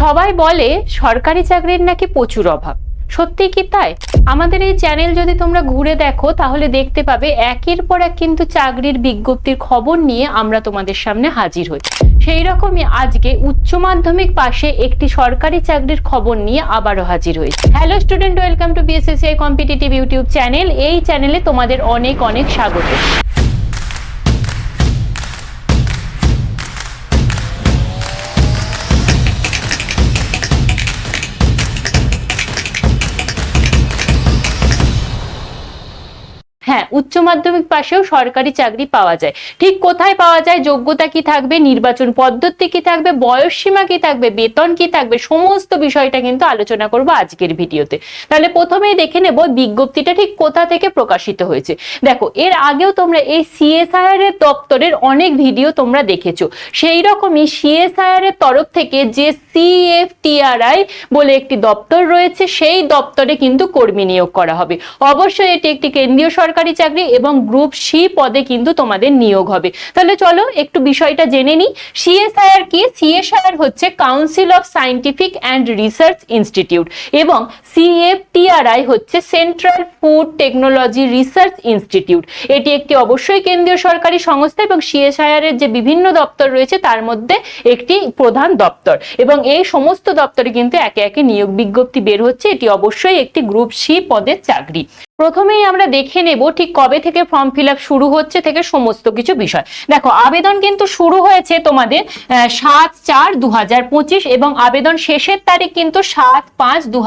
সবাই বলে সরকারি চাকরির নাকি প্রচুর অভাব। সত্যি কি তাই? আমাদের এই চ্যানেল যদি তোমরা ঘুরে দেখো, তাহলে দেখতে পাবে একের পর এক কিন্তু চাকরির বিজ্ঞপ্তির খবর নিয়ে আমরা তোমাদের সামনে হাজির হই। সেই রকমই আজকে উচ্চ মাধ্যমিক পাশে একটি সরকারি চাকরির খবর নিয়ে আবারও হাজির হয়েছে hello student welcome to BSSCI competitive YouTube channel এই চ্যানেলে তোমাদের অনেক অনেক স্বাগত। উচ্চ মাধ্যমিক পাশেও সরকারি চাকরি পাওয়া যায়। ঠিক কোথায় পাওয়া যায়, যোগ্যতা কি থাকবে, নির্বাচন পদ্ধতি কি থাকবে, বয়স সীমা কি থাকবে, বেতন কি থাকবে, সমস্ত বিষয়টা কিন্তু আলোচনা করব আজকের ভিডিওতে। তাহলে প্রথমেই দেখে নেব বিজ্ঞপ্তিটা ঠিক কোথা থেকে প্রকাশিত হয়েছে। দেখো, এর আগেও তোমরা এই সিএসআইআর এর দপ্তরের অনেক ভিডিও তোমরা দেখেছ। সেই রকমই সিএসআইআর এর তরফ থেকে যে সিএফটিআরআই বলে একটি দপ্তর রয়েছে, সেই দপ্তরে কিন্তু কর্মী নিয়োগ করা হবে। অবশ্যই এটি একটি কেন্দ্রীয় সরকারি চাকরি এবং গ্রুপ সি পদে কিন্তু তোমাদের নিয়োগ হবে। তাহলে চলো একটু বিষয়টা জেনে নিই। সিএসআইআর কি? সিএসআইআর হচ্ছে council of scientific and research institute এবং সিএফটিআরআই হচ্ছে central food technology research institute এটি একটি অবশ্যই কেন্দ্রীয় সরকারি সংস্থা এবং সিএসআইআর এর যে বিভিন্ন দপ্তর রয়েছে, তার মধ্যে একটি প্রধান দপ্তর এবং এই সমস্ত দপ্তরে কিন্তু একে একে নিয়োগ বিজ্ঞপ্তি বের হচ্ছে। এটি অবশ্যই একটি গ্রুপ সি পদের চাকরি। প্রথমেই আমরা দেখে নেব ঠিক কবে থেকে ফর্ম ফিল শুরু হচ্ছে থেকে সমস্ত কিছু বিষয়। দেখো, আবেদন কিন্তু শুরু হয়েছে তোমাদের সাত চার দু এবং আবেদন শেষের তারিখ কিন্তু সাত পাঁচ দু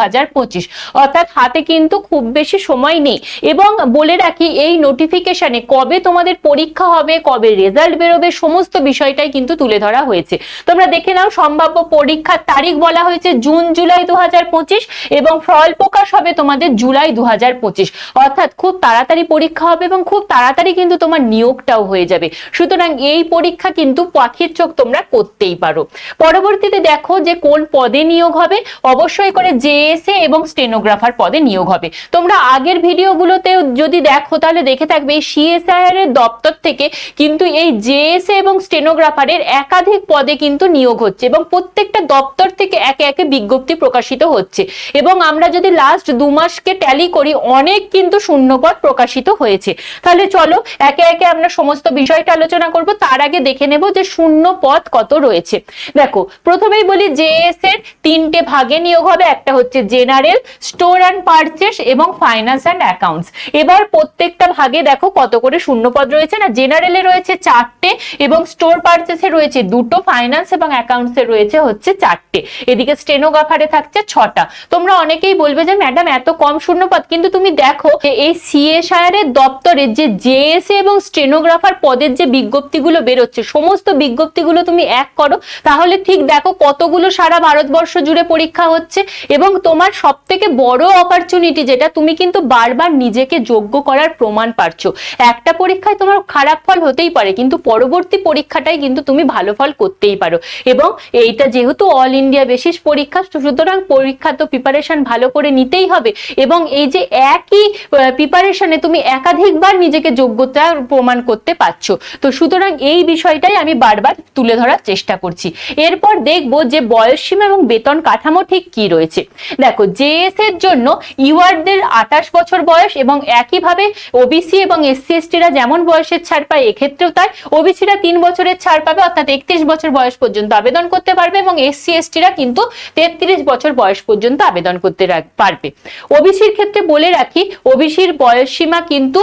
অর্থাৎ হাতে কিন্তু খুব বেশি সময় নেই। এবং বলে রাখি, এই নোটিফিকেশনে কবে তোমাদের পরীক্ষা হবে, কবে রেজাল্ট বেরোবে, সমস্ত বিষয়টাই কিন্তু তুলে ধরা হয়েছে। তোমরা দেখে নাও, সম্ভাব্য পরীক্ষার তারিখ বলা হয়েছে জুন, জুলাই দু হাজার পঁচিশ এবং ফল প্রকাশ হবে তোমাদের জুলাই দু হাজার পঁচিশ। অর্থাৎ খুব তাড়াতাড়ি পরীক্ষা হবে এবং খুব তাড়াতাড়ি কিন্তু তোমার নিয়োগটাও হয়ে যাবে। সুতরাং এই পরীক্ষা কিন্তু পাখির চোখ তোমরা করতেই পারো। পরবর্তীতে দেখো যে কোন পদে নিয়োগ হবে। অবশ্যই করে জেএসএ এবং স্টেনোগ্রাফার পদে নিয়োগ হবে। তোমরা আগের ভিডিওগুলোতেও যদি দেখো তাহলে দেখে থাকবে এই সিএসআইআর এর দপ্তর থেকে কিন্তু এই জেএসএ এবং স্টেনোগ্রাফারের একাধিক পদে কিন্তু নিয়োগ হচ্ছে এবং প্রত্যেকটা দপ্তর থেকে একে একে বিজ্ঞপ্তি প্রকাশিত হচ্ছে। এবং আমরা যদি লাস্ট দু মাসকে ট্যালি করি, অনেক কিন্তু শূন্যপদ প্রকাশিত হয়েছে। তাহলে চলো, একে একে আমরা সমস্ত বিষয়টা আলোচনা করব। তার আগে দেখে নেব যে শূন্য পদ কত রয়েছে। দেখো, প্রথমেই বলি জেএস এর তিনটে ভাগে নিয়োগ হবে। একটা হচ্ছে জেনারেল, স্টোর অ্যান্ড পারচেস এবং ফাইন্যান্স অ্যান্ড অ্যাকাউন্টস। এবার প্রত্যেকটা ভাগে দেখো কত করে শূন্য পদ রয়েছে না? জেনারেলে রয়েছে চারটে এবং স্টোর পারচেসে রয়েছে দুটো, ফাইন্যান্স এবং অ্যাকাউন্টসে রয়েছে হচ্ছে চারটে। এদিকে স্টেনোগ্রাফারে থাকছে ছটা। তোমরা অনেকেই বলবে যে, ম্যাডাম, এত কম শূন্য পদ কিন্তু তুমি দেখো যে এই সিএসআইআর এর দপ্তরে যে জেএসএ এবং স্টেনোগ্রাফার পদের যে বিজ্ঞপ্তিগুলো বেরোচ্ছে, সমস্ত বিজ্ঞপ্তিগুলো তুমি এক করো। তাহলে ঠিক দেখো কতগুলো সারা ভারতবর্ষ জুড়ে পরীক্ষা হচ্ছে এবং তোমার সব থেকে বড় অপরচুনিটি যেটা, তুমি কিন্তু বারবার নিজেকে যোগ্য করার প্রমাণ পাচ্ছ একটা পরীক্ষায় তোমার খারাপ ফল হতেই পারে, কিন্তু পরবর্তী পরীক্ষাটাই কিন্তু তুমি ভালো ফল করতেই পারো। এবং এইটা যেহেতু অল ইন্ডিয়া বেসিস পরীক্ষা, সুতরাং পরীক্ষা তো প্রিপারেশন ভালো করে নিতেই হবে। এবং এই যে একই প্রিপারেশনে তুমি একাধিকবার নিজেকে যোগ্যতা প্রমাণ করতে পারছ। তো সুতরাং এই বিষয়টাই আমি বারবার তুলে ধরার চেষ্টা করছি। এরপর দেখব যে বয়সসীমা এবং বেতন কাঠামো ঠিক কি রয়েছে। দেখো জেএস এর জন্য ইউআরদের আঠাশ বছর বয়স এবং একইভাবে ওবিসি এবং এসসি এসটিরা যেমন বয়সের ছাড় পায়, এক্ষেত্রেও তাই ওবিসিরা তিন বছরের ছাড় পাবে, অর্থাৎ একত্রিশ বছর বয়স পর্যন্ত আবেদন করতে পারবে এবং এসসি এসটিরা কিন্তু তেত্রিশ বছর বয়স পর্যন্ত আবেদন করতে পারবে। ওবিসির ক্ষেত্রে বলে রাখি ওবিসির বয়স সীমা কিন্তু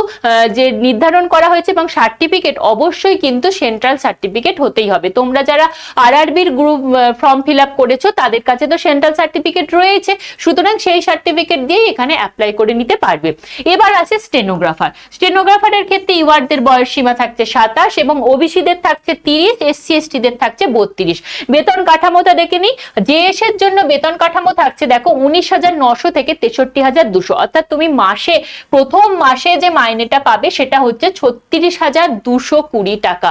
যে নির্ধারণ করা হয়েছে এবং সার্টিফিকেট অবশ্যই কিন্তু সেন্ট্রাল সার্টিফিকেট হতেই হবে। তোমরা যারা আরআরবির গ্রুপ ফর্ম ফিল আপ করেছ, তাদের কাছে তো সেন্ট্রাল সার্টিফিকেট রয়েছে। সুতরাং সেই সার্টিফিকেট দিয়ে এখানে অ্যাপ্লাই করে নিতে পারবে। এবার আছে স্টেনোগ্রাফার স্টেনোগ্রাফারের ক্ষেত্রে ইউআরদের বয়স সীমা থাকছে সাতাশ এবং ওবিসিদের থাকছে তিরিশ এসসি এসটিদের থাকছে বত্রিশ। বেতন কাঠামোটা দেখে নি জেএস জন্য বেতন কাঠামো থাকছে, দেখো, উনিশ হাজার নশো থেকে তেষট্টি হাজার দুশো। অর্থাৎ তুমি মাস মাসে, প্রথম মাসে যে মাইনেটা পাবে সেটা হচ্ছে ছত্রিশ হাজার দুশো কুড়ি টাকা।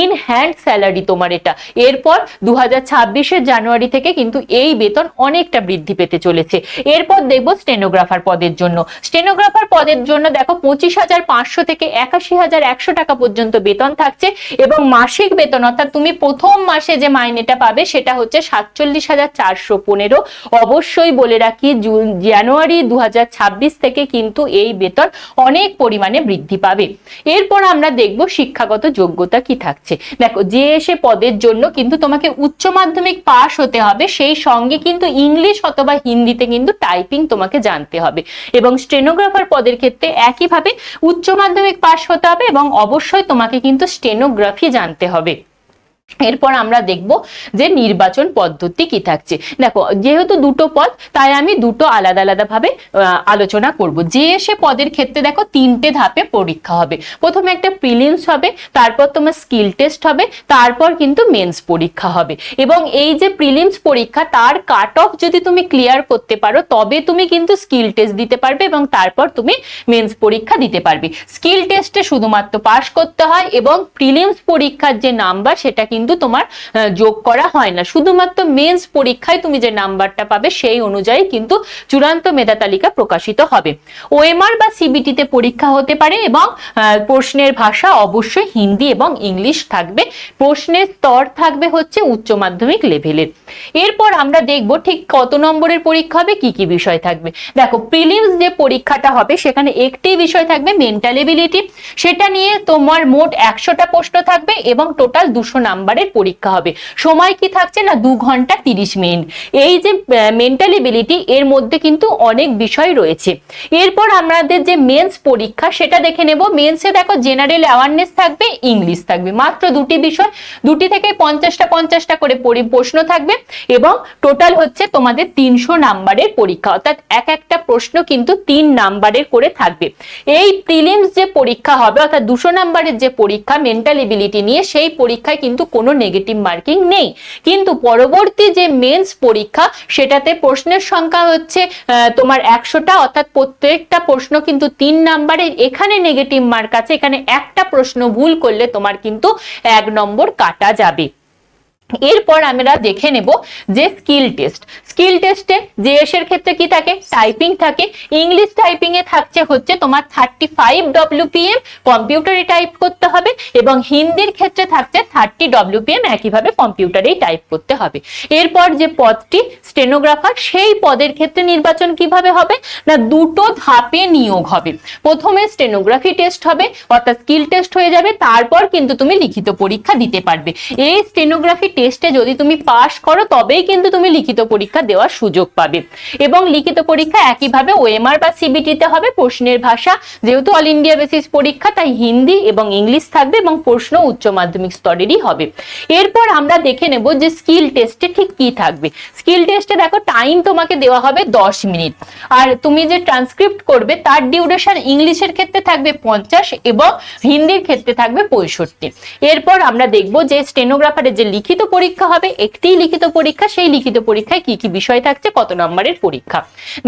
ইন হ্যান্ড স্যালারি তোমার এটা। এরপর দু হাজার ছাব্বিশের জানুয়ারি থেকে কিন্তু এই বেতন অনেকটা বৃদ্ধি পেতে চলেছে। এরপর দেখব স্টেনোগ্রাফার পদের জন্য। স্টেনোগ্রাফার পদের জন্য দেখো পঁচিশ হাজার পাঁচশো থেকে একাশি হাজার একশো টাকা পর্যন্ত বেতন থাকছে এবং মাসিক বেতন, অর্থাৎ তুমি প্রথম মাসে যে মাইনেটা পাবে সেটা হচ্ছে সাতচল্লিশ হাজার চারশো পনেরো। অবশ্যই বলে রাখি, জুন, জানুয়ারি দু হাজার ছাব্বিশ থেকে কিন্তু এই বেতন অনেক পরিমাণে বৃদ্ধি পাবে। এরপর আমরা দেখব শিক্ষাগত যোগ্যতা কি থাকছে। দেখো, যে এসে পদের জন্য কিন্তু তোমাকে উচ্চ মাধ্যমিক পাশ হতে হবে, সেই সঙ্গে কিন্তু ইংলিশ অথবা হিন্দিতে কিন্তু টাইপিং তোমাকে জানতে হবে। এবং স্টেনোগ্রাফার পদের ক্ষেত্রে একইভাবে উচ্চ মাধ্যমিক পাশ হতে হবে এবং অবশ্যই তোমাকে কিন্তু স্টেনোগ্রাফি জানতে হবে। এরপর আমরা দেখব যে নির্বাচন পদ্ধতি কি থাকছে। দেখো, যেহেতু দুটো পদ, তাই আমি দুটো আলাদা আলাদা ভাবে আলোচনা করব। যে এসে পদের ক্ষেত্রে দেখো তিনটে ধাপে পরীক্ষা হবে। প্রথমে একটা প্রিলিমস হবে, তারপর তোমার স্কিল টেস্ট হবে, তারপর কিন্তু মেন্স পরীক্ষা হবে। এবং এই যে প্রিলিমস পরীক্ষা, তার কাট অফ যদি তুমি ক্লিয়ার করতে পারো, তবে তুমি কিন্তু স্কিল টেস্ট দিতে পারবে এবং তারপর তুমি মেন্স পরীক্ষা দিতে পারবে। স্কিল টেস্টে শুধুমাত্র পাশ করতে হয় এবং প্রিলিমস পরীক্ষার যে নাম্বার সেটা কিন্তু তোমার যোগ করা হয় না। শুধুমাত্র মেন্স পরীক্ষায় তুমি যে নাম্বারটা পাবে সেই অনুযায়ী কিন্তু চূড়ান্ত মেধা তালিকা প্রকাশিত হবে। ওএমআর বা সিবিটিতে পরীক্ষা হতে পারে এবং প্রশ্নের ভাষা অবশ্যই হিন্দি এবং ইংলিশ থাকবে। প্রশ্নের স্তর থাকবে হচ্ছে উচ্চ মাধ্যমিক লেভেলের এরপর আমরা দেখব ঠিক কত নম্বরের পরীক্ষা হবে, কি কি বিষয় থাকবে। দেখো প্রিলিমস যে পরীক্ষাটা হবে, সেখানে একটি বিষয় থাকবে মেন্টাল এবিলিটি সেটা নিয়ে তোমার মোট একশোটা প্রশ্ন থাকবে এবং টোটাল দুশো নাম্বারের পরীক্ষা হবে। সময় কি থাকছে না দু ঘণ্টা তিরিশ মিনিট? এই যে মেন্টাল এবিলিটি এর মধ্যে কিন্তু অনেক বিষয় রয়েছে। এরপর আমাদের যে মেন্স পরীক্ষা, সেটা দেখে নেব। মেন্সে দেখো জেনারেল অ্যাওয়ারনেস থাকবে ইংলিশ থাকবে। মাত্র দুটি বিষয়, দুটি থেকে পঞ্চাশটা পঞ্চাশটা করে প্রশ্ন থাকবে এবং টোটাল হচ্ছে তোমাদের তিনশো নাম্বারের পরীক্ষা। অর্থাৎ এক একটা প্রশ্ন কিন্তু তিন নাম্বারের করে থাকবে। এই প্রিলিমস যে পরীক্ষা হবে, অর্থাৎ দুশো নাম্বারের যে পরীক্ষা মেন্টাল এবিলিটি নিয়ে, সেই পরীক্ষায় কিন্তু কোনো নেগেটিভ মার্কিং নেই। কিন্তু পরবর্তী যে মেন্স পরীক্ষা, সেটাতে প্রশ্নের সংখ্যা হচ্ছে তোমার একশোটা, অর্থাৎ প্রত্যেকটা প্রশ্ন কিন্তু তিন নাম্বারের এখানে নেগেটিভ মার্ক আছে, এখানে একটা প্রশ্ন ভুল করলে তোমার কিন্তু এক নম্বর কাটা যাবে। এরপর আমরা দেখে নেব যে স্কিল টেস্ট। স্কিল টেস্টে জেএস এর ক্ষেত্রে কি থাকে? টাইপিং থাকে। ইংলিশ টাইপিং এ থাকছে হচ্ছে তোমার থার্টি ফাইভ ডব্লিউপিএম কম্পিউটারে টাইপ করতে হবে এবং হিন্দির ক্ষেত্রে থাকছে থার্টি ডব্লিউপিএম একইভাবে কম্পিউটারেই টাইপ করতে হবে। এরপর যে পদটি স্টেনোগ্রাফার সেই পদের ক্ষেত্রে নির্বাচন কীভাবে হবে? না, দুটো ধাপে নিয়োগ হবে। প্রথমে স্টেনোগ্রাফি টেস্ট হবে, অর্থাৎ স্কিল টেস্ট হয়ে যাবে, তারপর কিন্তু তুমি লিখিত পরীক্ষা দিতে পারবে। এই স্টেনোগ্রাফি টেস্টে যদি তুমি পাশ করো, তবেই কিন্তু তুমি লিখিত পরীক্ষা দেওয়ার সুযোগ পাবে। এবং লিখিত পরীক্ষা একইভাবে ওএমআর বা সিবিটিতে হবে, প্রশ্নের ভাষা। যেহেতু অল ইন্ডিয়া বেসিস পরীক্ষা, তাই হিন্দি এবং ইংলিশ থাকবে এবং প্রশ্ন উচ্চ মাধ্যমিক স্তরেরই হবে। এরপর আমরা দেখে নেব যে স্কিল টেস্টে ঠিক কি থাকবে। স্কিল টেস্টে দেখো টাইম তোমাকে দেওয়া হবে দশ মিনিট। আর তুমি যে ট্রান্সক্রিপ্ট করবে, তার ডিউরেশন ইংলিশের ক্ষেত্রে থাকবে পঞ্চাশ এবং হিন্দির ক্ষেত্রে থাকবে পঁয়ষট্টি। এরপর আমরা দেখব যে স্টেনোগ্রাফারের যে লিখিত পরীক্ষা হবে একটি লিখিত পরীক্ষা সেই লিখিত পরীক্ষায় কি কি বিষয় থাকছে কত নম্বরের পরীক্ষা।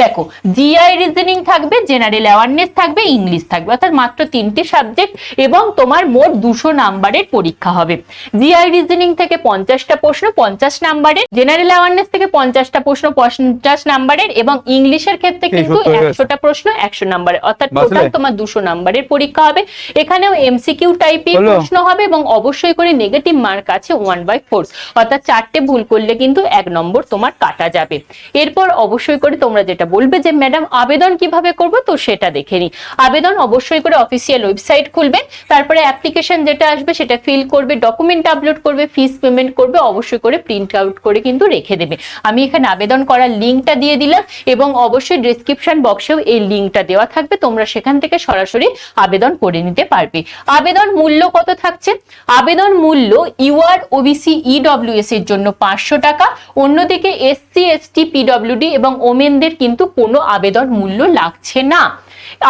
দেখো জিআই রিজনিং থাকবে জেনারেল অ্যাওয়ারনেস থাকবে ইংলিশ থাকবে অর্থাৎ মাত্র তিনটি সাবজেক্ট এবং তোমার মোট দুশো নাম্বারের পরীক্ষা হবে। জিআই রিজনিং থেকে পঞ্চাশটা প্রশ্ন পঞ্চাশ নাম্বারের জেনারেল অ্যাওয়ারনেস থেকে পঞ্চাশটা প্রশ্ন পঞ্চাশ নাম্বারের এবং ইংলিশের ক্ষেত্রে কিন্তু একশোটা প্রশ্ন একশো নাম্বারের অর্থাৎ টোটাল তোমার দুশো নাম্বারের পরীক্ষা হবে। এখানেও এমসিকিউ টাইপের? প্রশ্ন হবে এবং অবশ্যই করে নেগেটিভ মার্ক আছে ওয়ান বাই ফোর অর্থাৎ চারটে ভুল করলে কিন্তু এক নম্বর তোমার কাটা যাবে। এরপর অবশ্যই করে তোমরা যেটা বলবে যে, ম্যাডাম, আবেদন কীভাবে করব? তো সেটা দেখে নি আবেদন অবশ্যই করে অফিসিয়াল ওয়েবসাইট খুলবে তারপরে অ্যাপ্লিকেশন যেটা আসবে সেটা ফিল করবে ডকুমেন্ট আপলোড করবে ফিস পেমেন্ট করবে, অবশ্যই করে প্রিন্ট আউট করে কিন্তু রেখে দেবে। আমি এখানে আবেদন করার লিঙ্কটা দিয়ে দিলাম এবং অবশ্যই ডিসক্রিপশন বক্সেও এই লিঙ্কটা দেওয়া থাকবে। তোমরা সেখান থেকে সরাসরি আবেদন করে নিতে পারবে। আবেদন মূল্য কত থাকছে? আবেদন মূল্য ইউআর ওবিসি ইডব্লিউএস এর জন্য পাঁচশো টাকা। অন্যদিকে এসসি এসটি পিডব্লিউডি এবং ওমেনদের কিন্তু কোনো আবেদন মূল্য লাগছে না।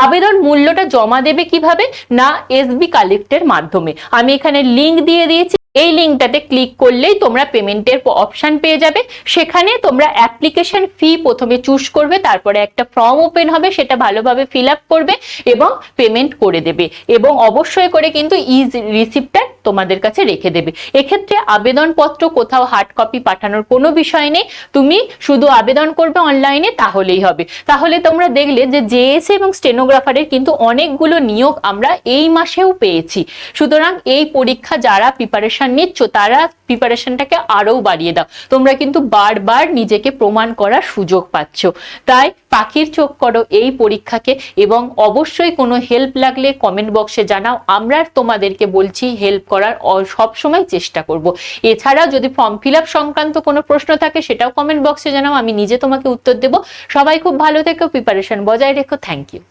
আবেদন মূল্যটা জমা দেবে কীভাবে? না এসবি কালেক্টের মাধ্যমে। আমি এখানে লিঙ্ক দিয়ে দিয়েছি। এই লিঙ্কটাতে ক্লিক করলেই তোমরা পেমেন্টের অপশন পেয়ে যাবে। সেখানে তোমরা অ্যাপ্লিকেশন ফি প্রথমে চুজ করবে, তারপরে একটা ফর্ম ওপেন হবে, সেটা ভালোভাবে ফিল করবে এবং পেমেন্ট করে দেবে। এবং অবশ্যই করে কিন্তু ইজ রিসিপ্টটা তোমাদের কাছে রেখে দেবে। এক্ষেত্রে আবেদনপত্র কোথাও হার্ড কপি পাঠানোর কোনো বিষয় নেই। তুমি শুধু আবেদন করবে অনলাইনে তাহলেই হবে। তাহলে তোমরা দেখলে যে জেএসএ এবং স্টেনোগ্রাফারের কিন্তু অনেকগুলো নিয়োগ আমরা এই মাসেও পেয়েছি। সুতরাং এই পরীক্ষা যারা প্রিপারেশন নিচ্ছ, তারা প্রিপারেশনটাকে আরও বাড়িয়ে দাও। তোমরা কিন্তু বারবার নিজেকে প্রমাণ করার সুযোগ পাচ্ছ। তাই পাখির চোখ করো এই পরীক্ষাকে এবং অবশ্যই কোনো হেল্প লাগলে কমেন্ট বক্সে জানাও। আমরা তোমাদেরকে বলছি হেল্প করার সব সময় চেষ্টা করব। এছাড়া যদি ফর্ম ফিল সংক্রান্ত কোনো প্রশ্ন থাকে, সেটাও কমেন্ট বক্সে জানাও। আমি নিজে তোমাকে উত্তর দেব। সবাই খুব ভালো থেকো প্রিপারেশন বজায় রেখো। Thank you